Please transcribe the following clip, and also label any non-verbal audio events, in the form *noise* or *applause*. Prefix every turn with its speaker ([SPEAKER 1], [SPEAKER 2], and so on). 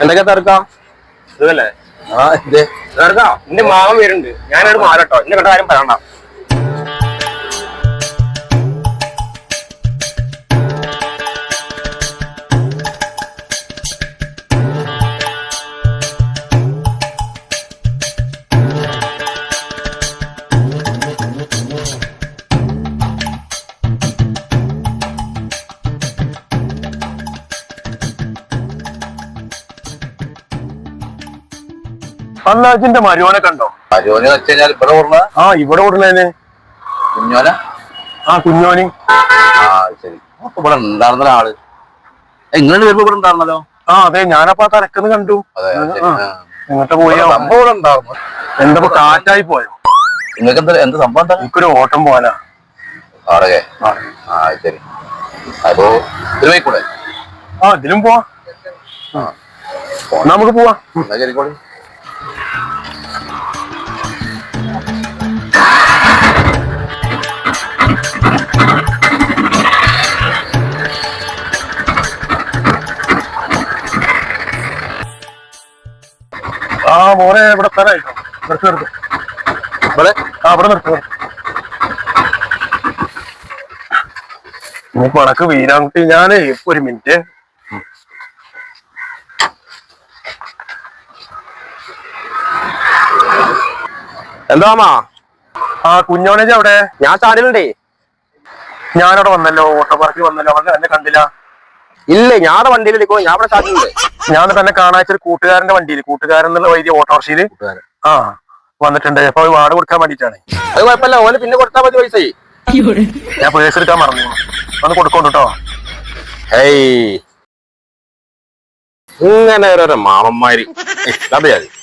[SPEAKER 1] എന്തൊക്കെ തിരക്കാം ഇതല്ലേ
[SPEAKER 2] ആ ഇതേ
[SPEAKER 1] തിരക്കാം എന്റെ മാമൻ വരുന്നുണ്ട്. ഞാനവിടെ മാറട്ടോ. എന്നെ കണ്ട കാര്യം പറയണ്ട. അന്നാജിന്റെ മരുവനെ കണ്ടോ?
[SPEAKER 2] ഇവിടെ
[SPEAKER 1] ആ ഇവിടെ
[SPEAKER 2] കുഞ്ഞോന?
[SPEAKER 1] ആ കുഞ്ഞോന്.
[SPEAKER 2] ആ ശരി. അപ്പൊ ഇവിടെ ഉണ്ടായിരുന്ന ആൾ ഇങ്ങനെ വരുമ്പോ ഇവിടെ ഉണ്ടായിരുന്നല്ലോ?
[SPEAKER 1] ആ അതെ ഞാനപ്പോ ആ തലക്കെന്ന് കണ്ടു.
[SPEAKER 2] എന്നിട്ട് ശരി.
[SPEAKER 1] എങ്ങോട്ട്
[SPEAKER 2] സംഭവം ഉണ്ടായിരുന്നു.
[SPEAKER 1] കാറ്റായി പോയോ?
[SPEAKER 2] നിങ്ങൾക്ക് എന്താ എന്ത് സംഭവം എന്താ?
[SPEAKER 1] എനിക്കൊരു ഓട്ടം പോവാനാ.
[SPEAKER 2] ആടകെ
[SPEAKER 1] ആ.
[SPEAKER 2] ശരി. അപ്പോ
[SPEAKER 1] ആ ഇതിലും പോവാ. നമുക്ക് പോവാ.
[SPEAKER 2] എന്നാ
[SPEAKER 1] ആ മോനെ ഇവിടെ തരായിട്ടോ നിർത്തി നിർത്തി.
[SPEAKER 2] ഇവിടെ
[SPEAKER 1] ആ ഇവിടെ നിർത്തി. ഇനി പണക്ക് വീരാൻകുട്ടി ഞാനേ ഒരു മിനിറ്റ്.
[SPEAKER 3] എന്താ മാ?
[SPEAKER 1] ആ കുഞ്ഞോനേജ് അവിടെ?
[SPEAKER 3] ഞാൻ ചാനലുണ്ടേ
[SPEAKER 1] ഞാനവിടെ വന്നല്ലോ ഓട്ടോ പാർക്കിൽ വന്നല്ലോ. അവിടെ എന്നെ കണ്ടില്ല.
[SPEAKER 3] ഇല്ല ഞാടെ വണ്ടിയിൽ ഇരിക്കോ ഞാൻ ഇവിടെ സ്റ്റാൻഡിലുണ്ട്
[SPEAKER 1] ഞാൻ തന്നെ കാണാച്ച ഒരു കൂട്ടുകാരന്റെ വണ്ടിയിൽ കൂട്ടുകാരൻ എന്നുള്ള വൈദ്യ ഓട്ടോറിക്ഷയിൽ ആ വന്നിട്ടുണ്ട്. അപ്പൊ വാട് കൊടുക്കാൻ വേണ്ടിട്ടാണ്
[SPEAKER 3] അത് കുഴപ്പമില്ല ഓന് പിന്നെ കൊടുത്താൽ മതി പൈസ.
[SPEAKER 1] ഞാൻ പേഴ്സ് എടുക്കാൻ മറന്നു ഒന്ന് കൊടുക്കോണ്ട് കേട്ടോ.
[SPEAKER 3] ഏയ് ഇങ്ങനെ ഓരോരോ മാമന്മാര്. *laughs* അതെ അത് മതി.